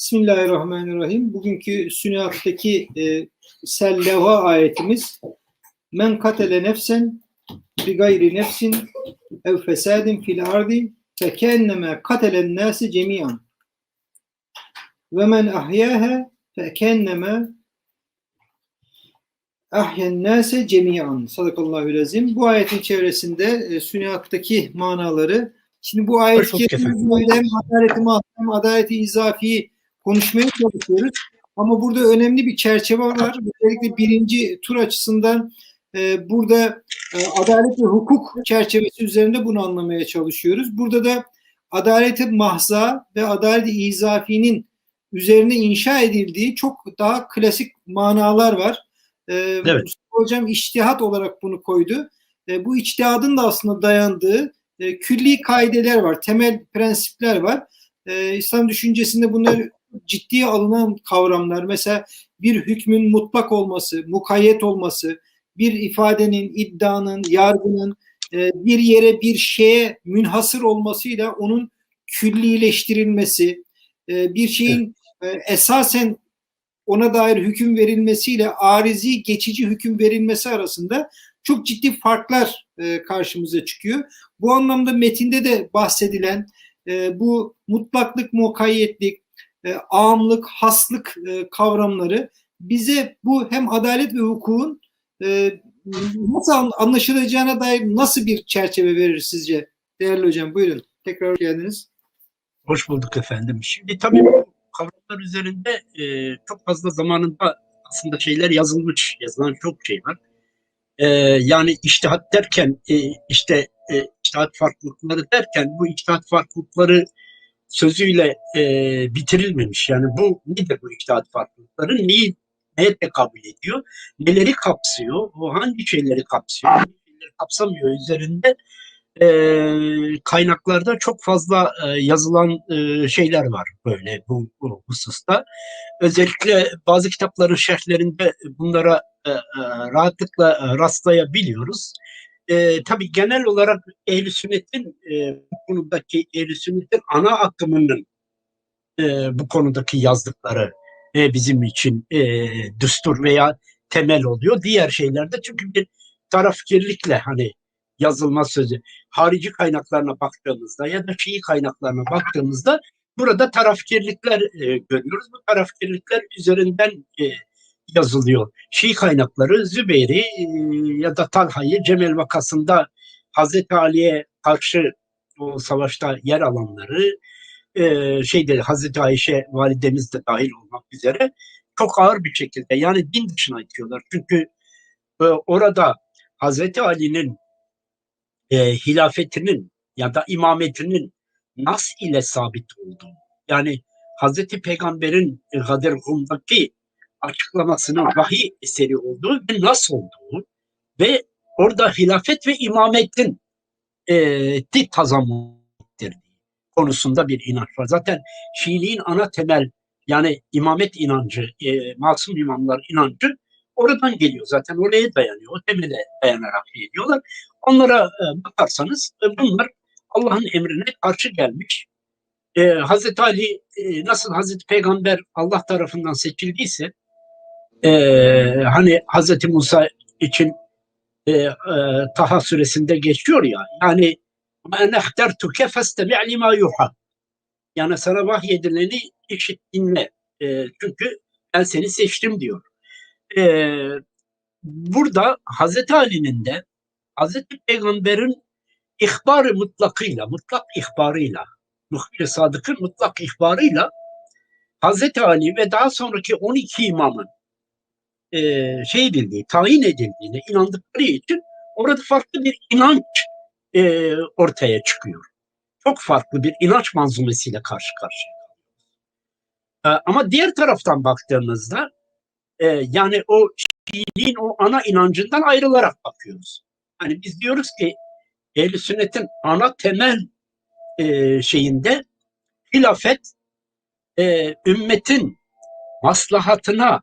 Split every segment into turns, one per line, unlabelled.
Bismillahirrahmanirrahim. Bugünkü süniyattaki e, selleva ayetimiz Men katele nefsen bi gayri nefsin ev fesadin fil ardi fekenneme katelen nasi cemiyan ve men ahyâhe fekenneme ahyen nase cemiyan. Sadakallahu lazim. Bu ayetin çevresinde e, süniyattaki manaları Şimdi bu ayet hem adaleti mahkem, adaleti izafiyi konuşmaya çalışıyoruz. Ama burada önemli bir çerçeve var. Özellikle birinci tur açısından e, burada e, adalet ve hukuk çerçevesi üzerinde bunu anlamaya çalışıyoruz. Burada da adaleti mahza ve adaleti izafinin üzerine inşa edildiği çok daha klasik manalar var. E,
Evet.
Mustafa Hocam iştihat olarak bunu koydu. E, bu içtihadın da aslında dayandığı e, külli kaideler var, temel prensipler var. E, İslam düşüncesinde bunlar ciddiye alınan kavramlar. Mesela bir hükmün mutlak olması, mukayyet olması, bir ifadenin, iddianın, yargının e, bir yere, bir şeye münhasır olmasıyla onun küllileştirilmesi, e, bir şeyin e, esasen ona dair hüküm verilmesiyle arizi geçici hüküm verilmesi arasında çok ciddi farklar karşımıza çıkıyor. Bu anlamda metinde de bahsedilen bu mutlaklık, mukayyetlik, e, ağamlık, haslık e, kavramları bize bu hem adalet ve hukukun e, nasıl an- anlaşılacağına dair nasıl bir çerçeve verir sizce? Değerli hocam buyurun. Tekrar hoş geldiniz.
Hoş bulduk efendim. Şimdi tabii bu kavramlar üzerinde e, çok fazla zamanında aslında şeyler yazılmış, yazılan çok şey var. E, yani iştihat derken e, işte e, iştihat farklılıkları derken bu iştihat farklılıkları sözüyle e, bitirilmemiş. Yani bu nedir bu iştihat farklılıkları? Neyi neye tekabül ediyor? Neleri kapsıyor? O hangi şeyleri kapsıyor? Hangi şeyleri kapsamıyor üzerinde e, kaynaklarda çok fazla e, yazılan e, şeyler var böyle bu, bu hususta. Özellikle bazı kitapların şerhlerinde bunlara e, e, rahatlıkla e, rastlayabiliyoruz. E, tabii genel olarak ehl sünnetin e, bu konudaki ehl sünnetin ana akımının e, bu konudaki yazdıkları e, bizim için e, düstur veya temel oluyor. Diğer şeylerde çünkü bir tarafkirlikle hani yazılma sözü harici kaynaklarına baktığımızda ya da Şii kaynaklarına baktığımızda burada tarafkirlikler e, görüyoruz. Bu tarafkirlikler üzerinden e, yazılıyor. Şii kaynakları Zübeyir'i e, ya da Talha'yı Cemel vakasında Hazreti Ali'ye karşı o savaşta yer alanları e, şeyde Hazreti Ayşe validemiz de dahil olmak üzere çok ağır bir şekilde yani din dışına itiyorlar. Çünkü e, orada Hazreti Ali'nin e, hilafetinin ya da imametinin nas ile sabit olduğu yani Hazreti Peygamber'in Gadir Hum'daki açıklamasının vahiy eseri olduğu ve nas olduğu ve orada hilafet ve imametin e, tazammun ettirdiği konusunda bir inanç var. Zaten Şiiliğin ana temel yani imamet inancı, e, masum imamlar inancı oradan geliyor. Zaten oraya dayanıyor. O temele dayanarak ediyorlar. Onlara e, bakarsanız e, bunlar Allah'ın emrine karşı gelmiş. E, Hazreti Ali e, nasıl Hazreti Peygamber Allah tarafından seçildiyse e, hani Hazreti Musa için e, e, Taha suresinde geçiyor ya yani ben ehtertuke festemi' lima yuha yani sana vahyedileni işit dinle. E, çünkü ben seni seçtim diyor. E, burada Hazreti Ali'nin de Hazreti Peygamber'in ihbarı mutlakıyla, mutlak ihbarıyla, muhbir Sadık'ın mutlak ihbarıyla Hazreti Ali ve daha sonraki 12 imamın e, şey edildiği, tayin edildiğine inandıkları için orada farklı bir inanç e, ortaya çıkıyor. Çok farklı bir inanç manzumesiyle karşı karşıya. E, ama diğer taraftan baktığımızda e, yani o Şiiliğin o ana inancından ayrılarak bakıyoruz. Hani biz diyoruz ki ehl sünnetin ana temel e, şeyinde hilafet e, ümmetin maslahatına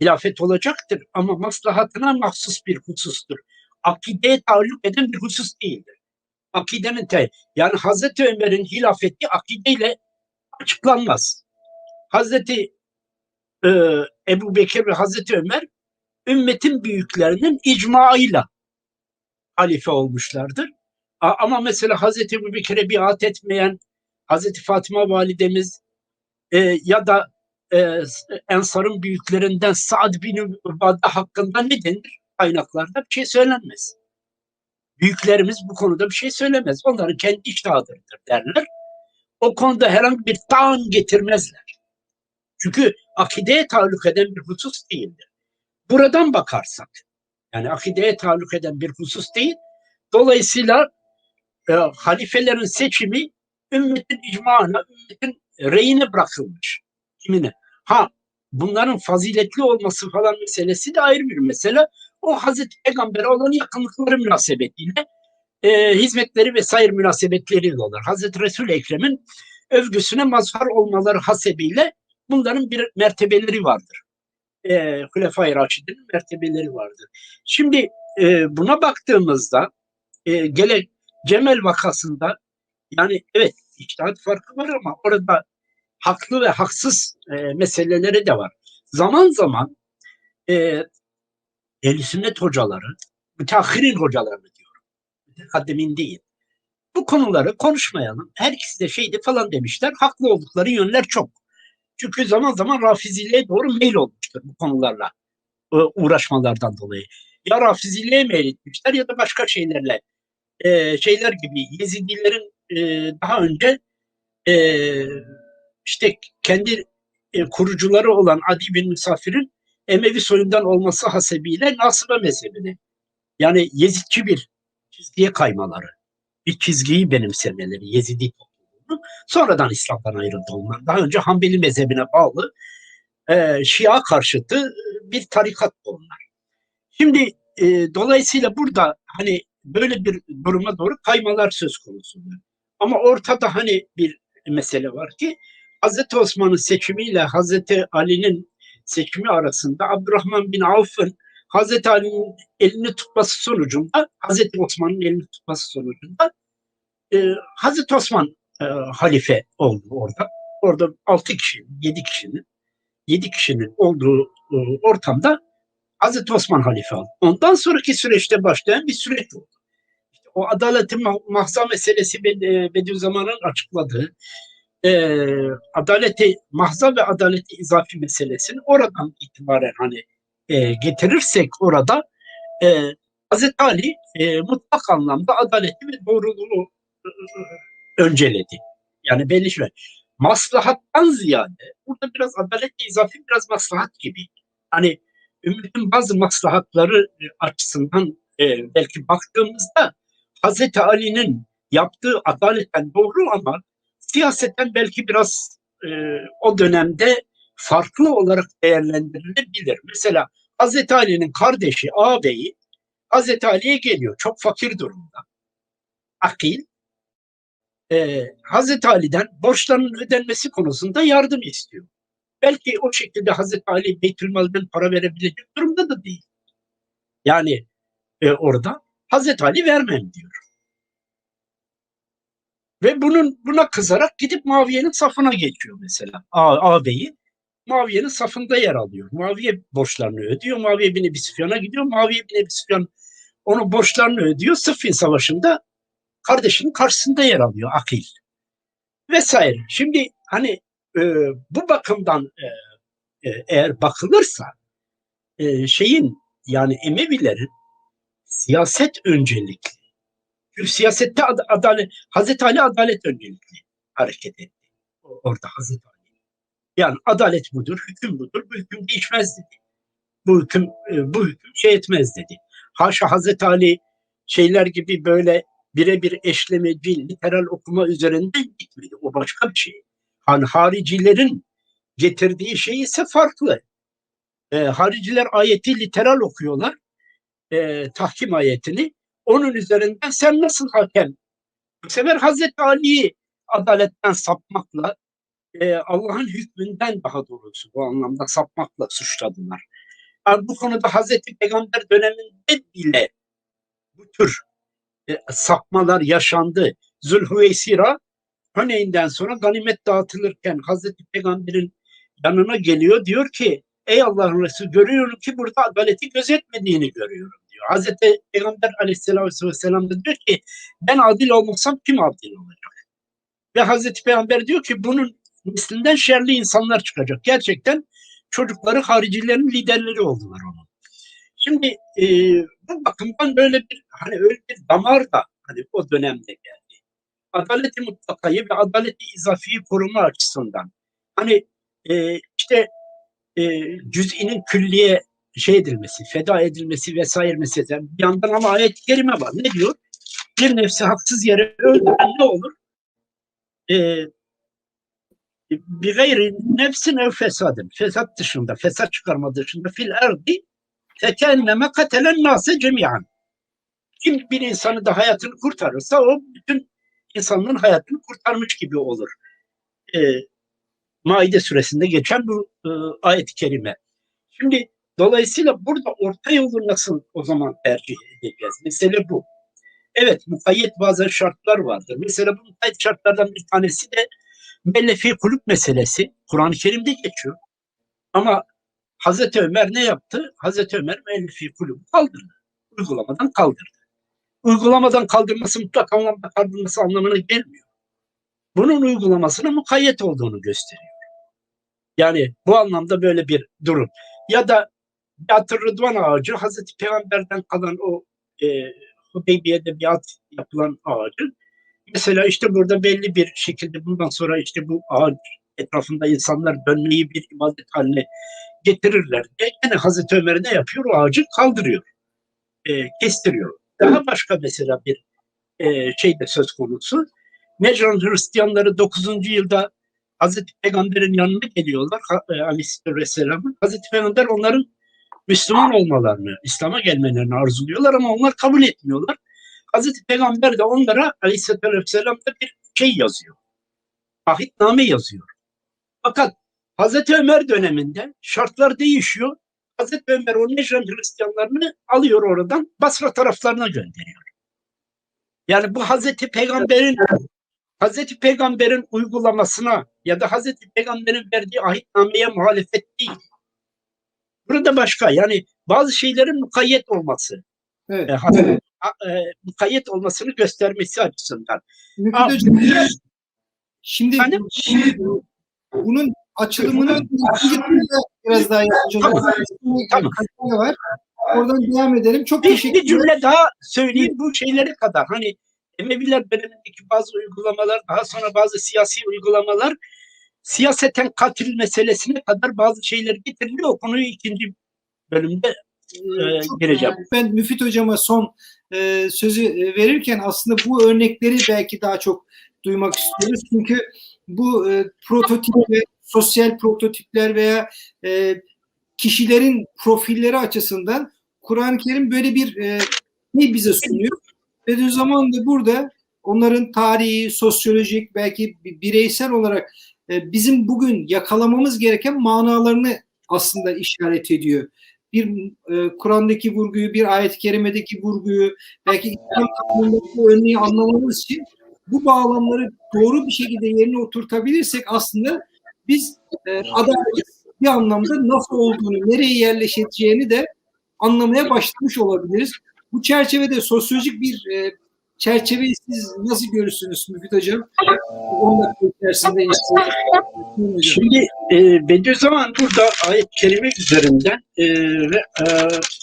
hilafet olacaktır ama maslahatına mahsus bir husustur. Akideye taalluk eden bir husus değildir. Akidenin te yani Hazreti Ömer'in hilafeti akideyle açıklanmaz. Hazreti e, Ebu Bekir ve Hazreti Ömer ümmetin büyüklerinin icmaıyla halife olmuşlardır. Ama mesela Hazreti Ebu Bekir'e biat etmeyen Hazreti Fatıma validemiz e, ya da e, Ensar'ın büyüklerinden Sa'd bin Ubade hakkında ne denir? Kaynaklarda bir şey söylenmez. Büyüklerimiz bu konuda bir şey söylemez. Onların kendi iştahıdır derler. O konuda herhangi bir taan getirmezler. Çünkü akideye taalluk eden bir husus değildir. Buradan bakarsak, yani akideye taalluk eden bir husus değil, dolayısıyla e, halifelerin seçimi ümmetin icmağına, ümmetin reyine bırakılmış. Kimine? Ha bunların faziletli olması falan meselesi de ayrı bir mesele. O Hazreti Peygamber'e olan yakınlıkları münasebetiyle e, hizmetleri vesaire münasebetleriyle olur. Hazreti Resul-i Ekrem'in övgüsüne mazhar olmaları hasebiyle bunların bir mertebeleri vardır. E, Hulefai Raşid'in mertebeleri vardır. Şimdi e, buna baktığımızda e, gele Cemel vakasında yani evet içtihat farkı var ama orada haklı ve haksız e, meseleleri de var. Zaman zaman e, ehl sünnet hocaları, müteahhirin hocalarını diyorum. Mütekaddemin değil. Bu konuları konuşmayalım. Her ikisi de şeydi falan demişler. Haklı oldukları yönler çok. Çünkü zaman zaman rafiziliğe doğru meyil olmuştur bu konularla e, uğraşmalardan dolayı. Ya rafiziliğe meyil etmişler ya da başka şeylerle e, şeyler gibi Yezidilerin e, daha önce e, işte kendi e, kurucuları olan Adi bin Misafir'in Emevi soyundan olması hasebiyle Nasıba mezhebini yani Yezidçi bir çizgiye kaymaları, bir çizgiyi benimsemeleri Yezidi topluluğunu sonradan İslam'dan ayrıldı onlar. Daha önce Hanbeli mezhebine bağlı e, Şia karşıtı bir tarikat onlar. Şimdi e, dolayısıyla burada hani böyle bir duruma doğru kaymalar söz konusu. Ama ortada hani bir mesele var ki Hazreti Osman'ın seçimiyle Hazreti Ali'nin seçimi arasında Abdurrahman bin Avf'ın Hazreti Ali'nin elini tutması sonucunda Hazreti Osman'ın elini tutması sonucunda e, Hazreti Osman e, halife oldu orada. Orada altı kişi, yedi kişinin yedi kişinin olduğu e, ortamda Hazreti Osman halife oldu. Ondan sonraki süreçte başlayan bir süreç oldu. O adaletin mahza meselesi e, Bediüzzaman'ın açıkladığı e, adaleti mahza ve adaleti izafi meselesini oradan itibaren hani e, getirirsek orada e, Hazreti Ali e, mutlak anlamda adaleti ve doğruluğu e, önceledi. Yani belli şey. Maslahattan ziyade burada biraz adalet izafi biraz maslahat gibi. Hani ümmetin bazı maslahatları açısından e, belki baktığımızda Hazreti Ali'nin yaptığı adaletten doğru ama siyaseten belki biraz e, o dönemde farklı olarak değerlendirilebilir. Mesela Hazreti Ali'nin kardeşi, ağabeyi Hazreti Ali'ye geliyor. Çok fakir durumda. Akil. E, Hazreti Ali'den borçlarının ödenmesi konusunda yardım istiyor. Belki o şekilde Hazreti Ali Beytülmal'den para verebilecek durumda da değil. Yani e, orada Hazreti Ali vermem diyor. Ve bunun buna kızarak gidip Muaviye'nin safına geçiyor mesela. A, ağabeyi Muaviye'nin safında yer alıyor. Muaviye borçlarını ödüyor. Muaviye bin Ebi Süfyan'a gidiyor. Muaviye bin Ebi Süfyan onun borçlarını ödüyor. Sıffin Savaşı'nda kardeşinin karşısında yer alıyor Akil. Vesaire. Şimdi hani e, bu bakımdan e, e, eğer bakılırsa e, şeyin yani Emevilerin siyaset öncelikli siyasette ad- adalet, Hazreti Ali adalet öncelikli hareket etti. Orada Hazreti Ali. Yani adalet budur, hüküm budur, bu hüküm değişmez dedi. Bu hüküm, e, bu hüküm şey etmez dedi. Haşa Hazreti Ali şeyler gibi böyle birebir eşlemeci, literal okuma üzerinden gitmedi. O başka bir şey. Hani haricilerin getirdiği şey ise farklı. E, hariciler ayeti literal okuyorlar. E, tahkim ayetini onun üzerinden sen nasıl hakem? Bu sefer Hazreti Ali'yi adaletten sapmakla e, Allah'ın hükmünden daha doğrusu bu anlamda sapmakla suçladılar. Yani bu konuda Hazreti Peygamber döneminde bile bu tür e, sapmalar yaşandı. Zülhüveysira Höneyn'den sonra ganimet dağıtılırken Hazreti Peygamber'in yanına geliyor diyor ki ey Allah'ın Resulü görüyorum ki burada adaleti gözetmediğini görüyorum diyor. Hazreti Peygamber aleyhisselatü vesselam da diyor ki ben adil olmasam kim adil olacak? Ve Hazreti Peygamber diyor ki bunun mislinden şerli insanlar çıkacak. Gerçekten çocukları haricilerin liderleri oldular onun. Şimdi e, bu bakımdan böyle bir hani öyle bir damar da hani o dönemde geldi. Adaleti mutlakayı ve adaleti izafiyi koruma açısından. Hani e, işte e, cüz'inin külliye şey edilmesi, feda edilmesi vesaire meselesi. Bir yandan ama ayet-i kerime var. Ne diyor? Bir nefsi haksız yere öldüren ne olur? E, bir gayri nefsin ev fesadın. Fesat dışında, fesat çıkarma dışında fil erdi fekenneme katelen nase cemiyan. Kim bir insanı da hayatını kurtarırsa o bütün insanlığın hayatını kurtarmış gibi olur. E, Maide suresinde geçen bu e, ayet-i kerime. Şimdi dolayısıyla burada orta yolu nasıl o zaman tercih edeceğiz? Mesele bu. Evet mukayyet bazı şartlar vardır. Mesela bu mukayyet şartlardan bir tanesi de mellefi kulüp meselesi. Kur'an-ı Kerim'de geçiyor. Ama Hazreti Ömer ne yaptı? Hazreti Ömer mellefi kulübü kaldırdı. Uygulamadan kaldırdı. Uygulamadan kaldırması mutlak anlamda kaldırması anlamına gelmiyor. Bunun uygulamasının mukayyet olduğunu gösteriyor. Yani bu anlamda böyle bir durum. Ya da Yatır Rıdvan ağacı Hazreti Peygamber'den kalan o e, Hudeybiye'de biat yapılan ağacı. Mesela işte burada belli bir şekilde bundan sonra işte bu ağaç etrafında insanlar dönmeyi bir ibadet haline getirirler diye yine Hazreti Ömer ne yapıyor? O ağacı kaldırıyor. E, kestiriyor. Daha başka mesela bir e, şey de söz konusu. Necran Hristiyanları 9. yılda Hazreti Peygamber'in yanına geliyorlar e, Aleyhisselam'ın. Hazreti Peygamber onların Müslüman olmalarını, İslam'a gelmelerini arzuluyorlar ama onlar kabul etmiyorlar. Hazreti Peygamber de onlara Aleyhisselam'da bir şey yazıyor. Ahitname yazıyor. Fakat Hazreti Ömer döneminde şartlar değişiyor. Hazreti Ömer o Necran Hristiyanlarını alıyor oradan Basra taraflarına gönderiyor. Yani bu Hazreti Peygamber'in Hazreti Peygamber'in uygulamasına ya da Hazreti Peygamber'in verdiği ahitnameye muhalefet değil. Burada başka yani bazı şeylerin mukayyet olması.
Evet.
E, Hazreti, a- e, mukayyet olmasını göstermesi açısından. Aa,
Hocam, şimdi,
Efendim?
şimdi bunun açılımını biraz daha yapacağız.
Tamam. Tamam.
Var. Oradan devam edelim. Çok
Bir,
teşekkür
bir cümle daha söyleyeyim bu şeylere kadar. Hani Emeviler dönemindeki bazı uygulamalar, daha sonra bazı siyasi uygulamalar siyaseten katil meselesine kadar bazı şeyler getiriliyor. O konuyu ikinci bölümde e,
Çok
gireceğim.
Ben Müfit Hocama son e, sözü e, verirken aslında bu örnekleri belki daha çok duymak istiyoruz. Çünkü bu e, prototipler, sosyal prototipler veya e, kişilerin profilleri açısından Kur'an-ı Kerim böyle bir e, ne bize sunuyor? Bediüzzaman da burada onların tarihi, sosyolojik, belki bi- bireysel olarak e, bizim bugün yakalamamız gereken manalarını aslında işaret ediyor. Bir e, Kur'an'daki vurguyu, bir ayet-i kerimedeki vurguyu, belki İslam toplumundaki örneği anlamamız için bu bağlamları doğru bir şekilde yerine oturtabilirsek aslında biz e, adaletin bir anlamda nasıl olduğunu, nereye yerleşeceğini de anlamaya başlamış olabiliriz. Bu çerçevede sosyolojik bir e, çerçeveyi siz nasıl görürsünüz Müfit Hocam? 10 dakika içerisinde işte. Hocam.
Şimdi e, Bediüzzaman burada ayet-i kerime üzerinden e, ve, e,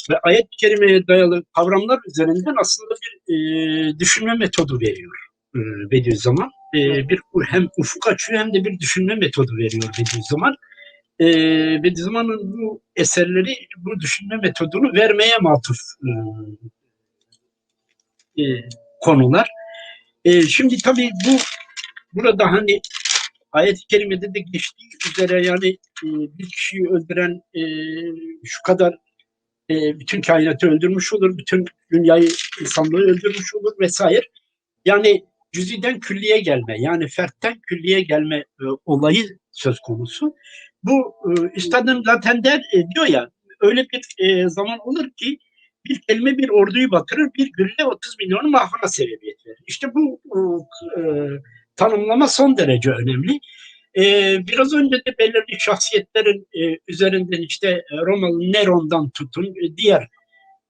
ve ayet-i kerimeye dayalı kavramlar üzerinden aslında bir e, düşünme metodu veriyor e, Bediüzzaman. E, bir hem ufuk açıyor hem de bir düşünme metodu veriyor Bediüzzaman. E, Bediüzzaman'ın bu eserleri bu düşünme metodunu vermeye matuf e, e, konular. E, şimdi tabii bu burada hani ayet-i kerimede de geçtiği üzere yani e, bir kişiyi öldüren e, şu kadar e, bütün kainatı öldürmüş olur, bütün dünyayı, insanlığı öldürmüş olur vesaire. Yani cüziden külliye gelme, yani fertten külliye gelme e, olayı söz konusu. Bu e, Üstadın Laten'de e, diyor ya, öyle bir e, zaman olur ki bir kelime bir orduyu batırır, bir gülle 30 milyonu mahvana sebebiyet verir. İşte bu e, tanımlama son derece önemli. Ee, biraz önce de belirli şahsiyetlerin e, üzerinden işte e, Romalı Neron'dan tutun e, diğer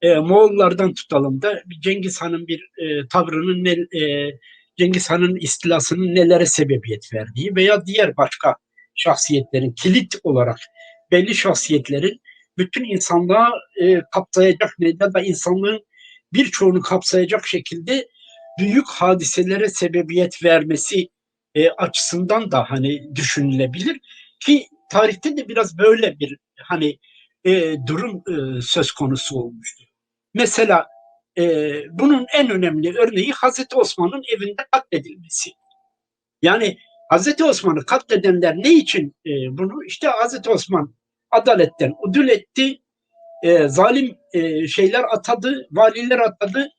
e, Moğollardan tutalım da Cengiz Han'ın bir e, tavrının ne, e, Cengiz Han'ın istilasının nelere sebebiyet verdiği veya diğer başka şahsiyetlerin kilit olarak belli şahsiyetlerin bütün insanlığa e, kapsayacak ne ya da insanlığın birçoğunu kapsayacak şekilde büyük hadiselere sebebiyet vermesi e, açısından da hani düşünülebilir ki tarihte de biraz böyle bir hani e, durum e, söz konusu olmuştu. Mesela e, bunun en önemli örneği Hazreti Osman'ın evinde katledilmesi. Yani Hazreti Osman'ı katledenler ne için e, bunu? İşte Hazreti Osman adaletten udul etti, e, zalim e, şeyler atadı, valiler atadı,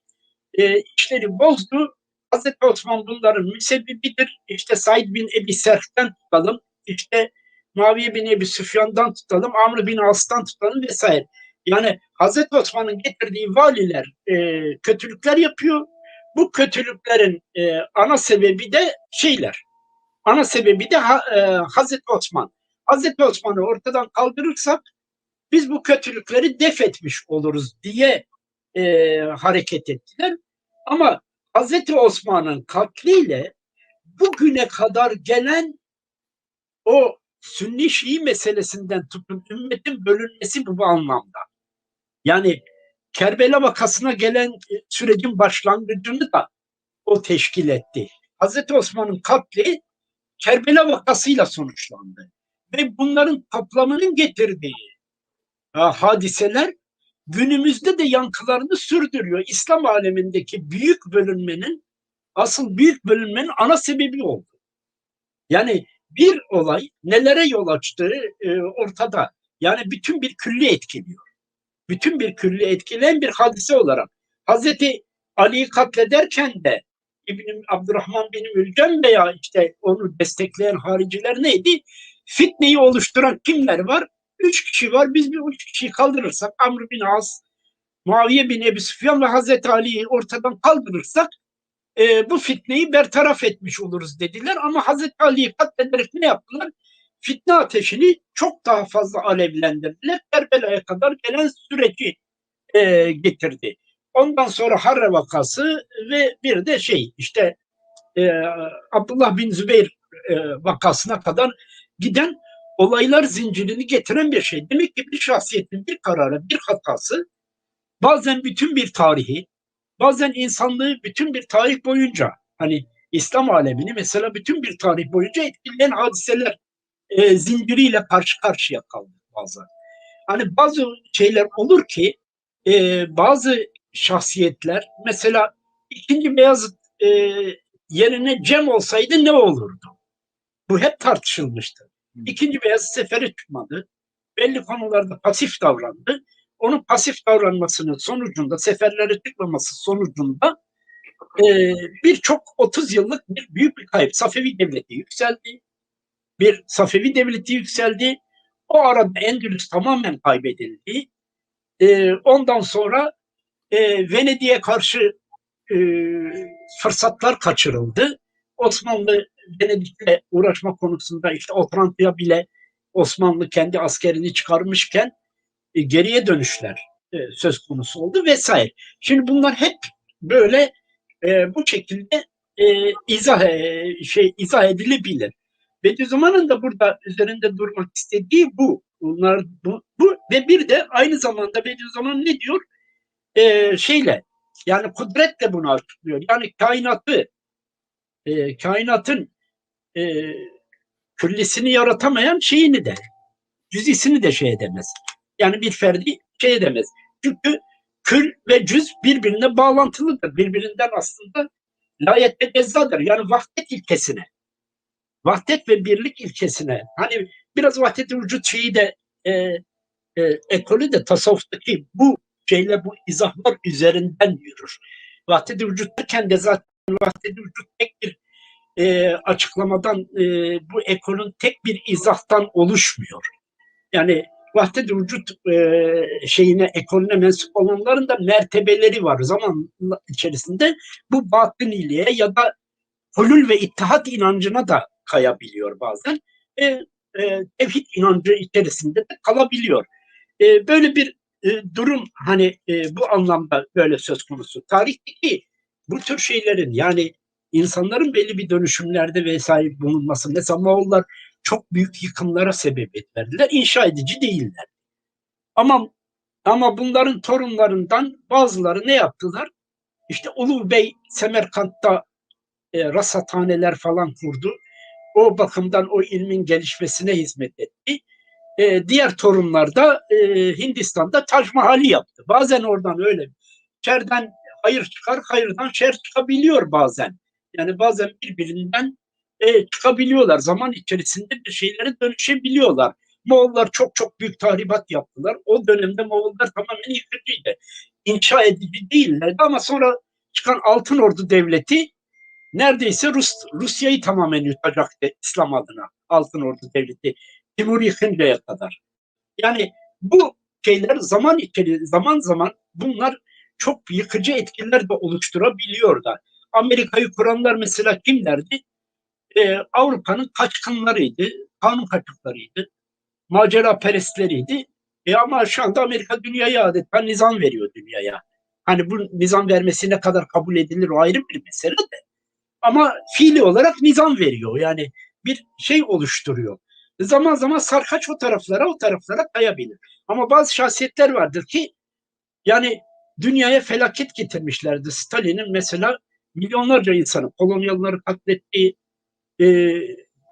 e, işleri bozdu. Hazreti Osman bunların müsebbibidir. İşte Said bin Ebi Serh'ten tutalım, işte Muaviye bin Ebi Süfyan'dan tutalım, Amr bin As'tan tutalım vesaire. Yani Hazreti Osman'ın getirdiği valiler e, kötülükler yapıyor. Bu kötülüklerin e, ana sebebi de şeyler. Ana sebebi de ha, e, Hazreti Osman. Hazreti Osman'ı ortadan kaldırırsak biz bu kötülükleri def etmiş oluruz diye e, hareket ettiler. Ama Hazreti Osman'ın katliyle bugüne kadar gelen o Sünni Şii meselesinden tutun ümmetin bölünmesi bu, anlamda. Yani Kerbela vakasına gelen e, sürecin başlangıcını da o teşkil etti. Hazreti Osman'ın katli Kerbela vakasıyla sonuçlandı. Ve bunların toplamının getirdiği ha, hadiseler günümüzde de yankılarını sürdürüyor. İslam alemindeki büyük bölünmenin asıl büyük bölünmenin ana sebebi oldu. Yani bir olay nelere yol açtığı e, ortada. Yani bütün bir külli etkiliyor. Bütün bir külli etkileyen bir hadise olarak Hazreti Ali'yi katlederken de İbn Abdurrahman bin Mülcem veya işte onu destekleyen hariciler neydi? Fitneyi oluşturan kimler var? Üç kişi var. Biz bir üç kişiyi kaldırırsak Amr bin As, Muaviye bin Ebi Süfyan ve Hazreti Ali'yi ortadan kaldırırsak e, bu fitneyi bertaraf etmiş oluruz dediler. Ama Hazreti Ali'yi katlederek ne yaptılar? Fitne ateşini çok daha fazla alevlendirdiler. Kerbela'ya kadar gelen süreci e, getirdi. Ondan sonra Harre vakası ve bir de şey işte e, Abdullah bin Zübeyir e, vakasına kadar giden olaylar zincirini getiren bir şey. Demek ki bir şahsiyetin bir kararı, bir hatası bazen bütün bir tarihi, bazen insanlığı bütün bir tarih boyunca hani İslam alemini mesela bütün bir tarih boyunca etkileyen hadiseler e, zinciriyle karşı karşıya kaldı bazen. Hani bazı şeyler olur ki e, bazı şahsiyetler mesela ikinci Beyazıt e, yerine Cem olsaydı ne olurdu? Bu hep tartışılmıştı. İkinci Beyazıt sefere çıkmadı. Belli konularda pasif davrandı. Onun pasif davranmasının sonucunda, seferlere çıkmaması sonucunda e, birçok 30 yıllık bir büyük bir kayıp. Safevi devleti yükseldi. Bir Safevi devleti yükseldi. O arada Endülüs tamamen kaybedildi. E, ondan sonra e, Venedik'e karşı e, fırsatlar kaçırıldı. Osmanlı Venedik'le uğraşma konusunda işte Otranto'ya bile Osmanlı kendi askerini çıkarmışken e, geriye dönüşler e, söz konusu oldu vesaire. Şimdi bunlar hep böyle e, bu şekilde e, izah e, şey izah edilebilir. Bediüzzaman'ın da burada üzerinde durmak istediği bu. Bunlar bu, bu ve bir de aynı zamanda Bediüzzaman ne diyor? E, şeyle yani kudretle bunu açıklıyor. Yani kainatı e, kainatın e, küllisini yaratamayan şeyini de cüzisini de şey edemez. Yani bir ferdi şey edemez. Çünkü kül ve cüz birbirine bağlantılıdır. Birbirinden aslında layet ve cezzadır. Yani vahdet ilkesine. Vahdet ve birlik ilkesine. Hani biraz vahdet-i vücut şeyi de e, e, ekolü de tasavvuftaki bu şeyle bu izahlar üzerinden yürür. Vahdet-i vücut derken de zaten vahdet-i vücut tek bir e, açıklamadan e, bu ekolün tek bir izahtan oluşmuyor. Yani vahdet vücut e, şeyine ekolüne mensup olanların da mertebeleri var zaman içerisinde bu batıniliğe ya da hulul ve ittihat inancına da kayabiliyor bazen. e, e, tevhid inancı içerisinde de kalabiliyor. E, böyle bir e, durum hani e, bu anlamda böyle söz konusu. Tarihteki bu tür şeylerin yani insanların belli bir dönüşümlerde vesaire bulunması. Mesela Moğollar çok büyük yıkımlara sebebiyet verdiler. İnşa edici değiller. Ama ama bunların torunlarından bazıları ne yaptılar? İşte Ulu Bey Semerkant'ta e, rasathaneler falan kurdu. O bakımdan o ilmin gelişmesine hizmet etti. E, diğer torunlar da e, Hindistan'da Tac Mahal'i yaptı. Bazen oradan öyle şerden hayır çıkar, hayırdan şer çıkabiliyor bazen. Yani bazen birbirinden e, çıkabiliyorlar. Zaman içerisinde bir şeylere dönüşebiliyorlar. Moğollar çok çok büyük tahribat yaptılar. O dönemde Moğollar tamamen yıkıcıydı. İnşa edici değillerdi ama sonra çıkan Altın Ordu Devleti neredeyse Rus Rusya'yı tamamen yutacaktı İslam adına. Altın Ordu Devleti. Timur yıkıncaya kadar. Yani bu şeyler zaman içeri zaman zaman bunlar çok yıkıcı etkiler de oluşturabiliyor da. Amerika'yı kuranlar mesela kimlerdi? Ee, Avrupa'nın kaçkınlarıydı, kanun kaçıklarıydı, macera perestleriydi. E ama şu anda Amerika dünyaya adeta nizam veriyor dünyaya. Hani bu nizam vermesi ne kadar kabul edilir o ayrı bir mesele de. Ama fiili olarak nizam veriyor. Yani bir şey oluşturuyor. Zaman zaman sarkaç o taraflara o taraflara kayabilir. Ama bazı şahsiyetler vardır ki yani dünyaya felaket getirmişlerdi. Stalin'in mesela milyonlarca insanı, kolonyalıları katlettiği, e,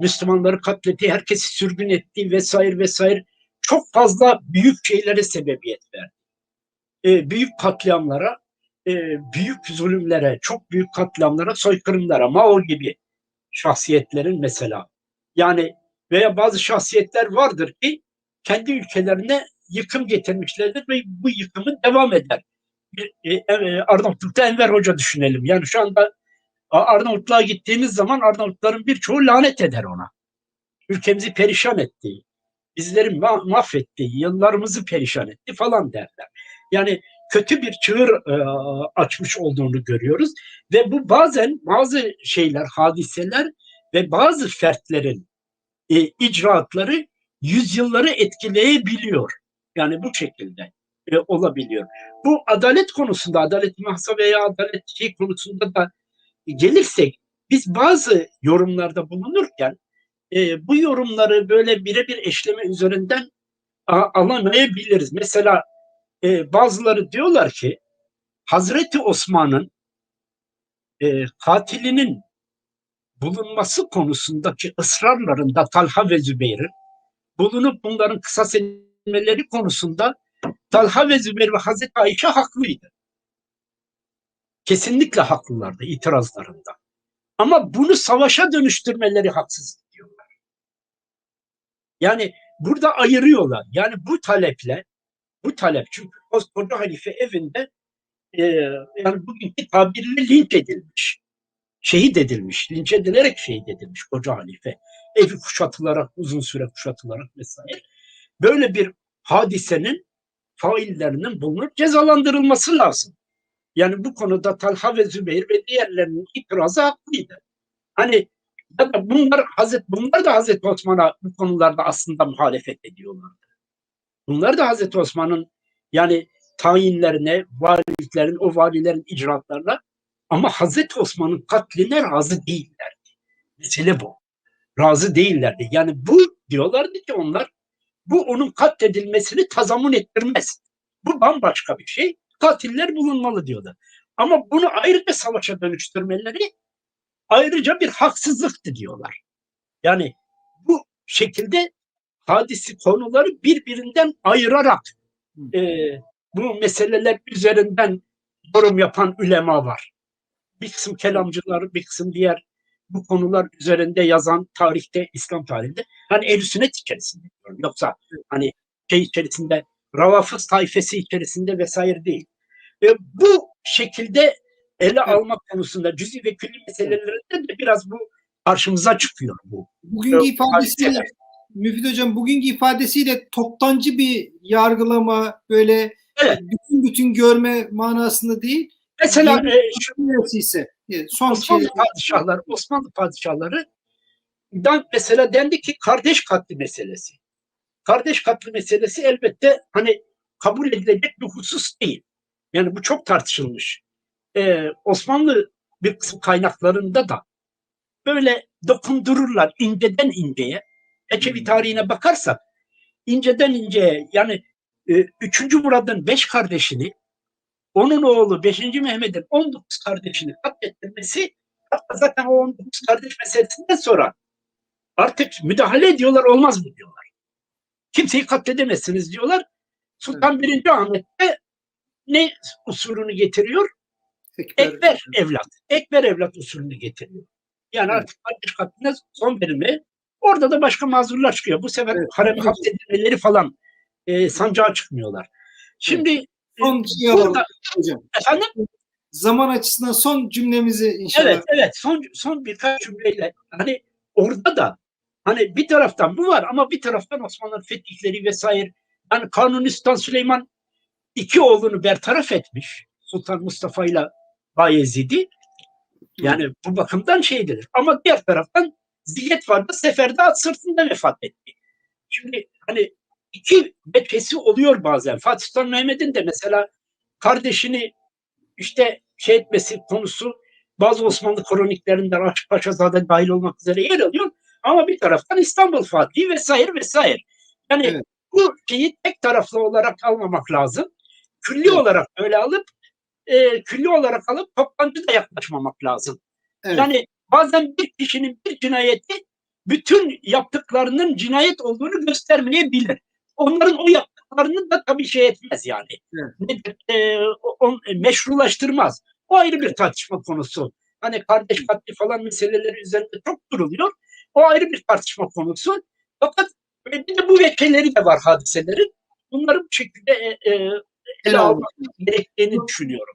Müslümanları katlettiği, herkesi sürgün ettiği vesaire vesaire çok fazla büyük şeylere sebebiyet verdi. E, büyük katliamlara, e, büyük zulümlere, çok büyük katliamlara, soykırımlara, Mao gibi şahsiyetlerin mesela. Yani veya bazı şahsiyetler vardır ki kendi ülkelerine yıkım getirmişlerdir ve bu yıkımı devam eder. E, e, Arnavutluk'ta Enver Hoca düşünelim. Yani şu anda Arnavutluğa gittiğimiz zaman Arnavutların birçoğu lanet eder ona. Ülkemizi perişan etti, bizleri ma- mahvetti, yıllarımızı perişan etti falan derler. Yani kötü bir çığır e, açmış olduğunu görüyoruz ve bu bazen bazı şeyler, hadiseler ve bazı fertlerin e, icraatları yüzyılları etkileyebiliyor. Yani bu şekilde e, olabiliyor. Bu adalet konusunda, adalet mahsa veya adalet şey konusunda da gelirsek biz bazı yorumlarda bulunurken e, bu yorumları böyle birebir eşleme üzerinden alamayabiliriz. Mesela e, bazıları diyorlar ki Hazreti Osman'ın e, katilinin bulunması konusundaki ısrarlarında Talha ve Zübeyir'in bulunup bunların kısas edilmeleri konusunda Talha ve Zübeyir ve Hazreti Ayşe haklıydı. Kesinlikle haklılardı itirazlarında. Ama bunu savaşa dönüştürmeleri haksız diyorlar. Yani burada ayırıyorlar. Yani bu taleple bu talep çünkü koskoca halife evinde e, yani bugünkü tabirle linç edilmiş. Şehit edilmiş. Linç edilerek şehit edilmiş koca halife. Evi kuşatılarak, uzun süre kuşatılarak vesaire. Böyle bir hadisenin faillerinin bulunup cezalandırılması lazım. Yani bu konuda Talha ve Zübeyir ve diğerlerinin itirazı haklıydı. Hani ya da bunlar Hazret bunlar da Hazreti Osman'a bu konularda aslında muhalefet ediyorlardı. Bunlar da Hazreti Osman'ın yani tayinlerine, valiliklerin, o valilerin icraatlarına ama Hazreti Osman'ın katline razı değillerdi. Mesele bu. Razı değillerdi. Yani bu diyorlardı ki onlar bu onun katledilmesini tazamun ettirmez. Bu bambaşka bir şey. Katiller bulunmalı diyordu. Ama bunu ayrıca savaşa dönüştürmeleri ayrıca bir haksızlıktı diyorlar. Yani bu şekilde hadisi konuları birbirinden ayırarak e, bu meseleler üzerinden yorum yapan ulema var. Bir kısım kelamcılar, bir kısım diğer bu konular üzerinde yazan tarihte, İslam tarihinde hani ehl sünnet içerisinde diyorum. Yoksa hani şey içerisinde Ravafız tayfesi içerisinde vesaire değil. E, bu şekilde ele almak konusunda cüzi ve külli meselelerinde de biraz bu karşımıza çıkıyor bu.
Bugünkü ifadesiyle Müfit Hocam bugünkü ifadesiyle toptancı bir yargılama böyle
Evet.
bütün bütün görme manasında değil.
Mesela e, Şu
ise son
Osmanlı
şey
padişahları, Osmanlı padişahları mesela dendi ki kardeş katli meselesi. Kardeş katli meselesi elbette hani kabul edilecek bir husus değil. Yani bu çok tartışılmış. Ee, Osmanlı bir kısım kaynaklarında da böyle dokundururlar inceden inceye. Ecevi tarihine bakarsak inceden inceye yani e, 3. Murad'ın 5 kardeşini onun oğlu 5. Mehmet'in 19 kardeşini katlettirmesi zaten o 19 kardeş meselesinden sonra artık müdahale ediyorlar olmaz mı diyorlar. Kimseyi katledemezsiniz diyorlar. Sultan 1. Ahmet de ne usulünü getiriyor?
Ekber.
Ekber evlat. Ekber evlat usulünü getiriyor. Yani
Evet.
artık kardeş katline son verimi. Orada da başka mazurlar çıkıyor. Bu sefer
Evet.
harem hapsedilmeleri falan e, sancağa çıkmıyorlar. Şimdi
Son
e,
şey alalım
burada,
hocam.
efendim?
Zaman açısından son cümlemizi inşallah.
Evet evet. Son son birkaç cümleyle. Hani orada da hani bir taraftan bu var ama bir taraftan Osmanlı fetihleri vesaire. Yani Kanuni Sultan Süleyman iki oğlunu bertaraf etmiş. Sultan Mustafa ile Bayezid'i. Yani bu bakımdan şeydir. Ama diğer taraftan Ziget vardı seferde at sırtında vefat etti. Şimdi hani iki beçesi oluyor bazen. Fatih Sultan Mehmet'in de mesela kardeşini işte şey etmesi konusu bazı Osmanlı kroniklerinde Raşit Paşazade dahil olmak üzere yer alıyor. Ama bir taraftan İstanbul Fatihi vesaire vesaire. Yani
Evet.
bu şeyi tek taraflı olarak almamak lazım. Külli
Evet.
olarak öyle alıp e, külli olarak alıp toptancı da yaklaşmamak lazım.
Evet.
Yani bazen bir kişinin bir cinayeti bütün yaptıklarının cinayet olduğunu göstermeyebilir. Onların o yaptıklarını da tabii şey etmez yani.
Evet.
E, o- o- e, meşrulaştırmaz. O ayrı bir tartışma konusu. Hani kardeş katli falan meseleleri üzerinde çok duruluyor. O ayrı bir tartışma konusu. Fakat e, bir de bu vekilleri de var hadiselerin. Bunları bu şekilde e, e,
Ele
almak gerektiğini düşünüyorum.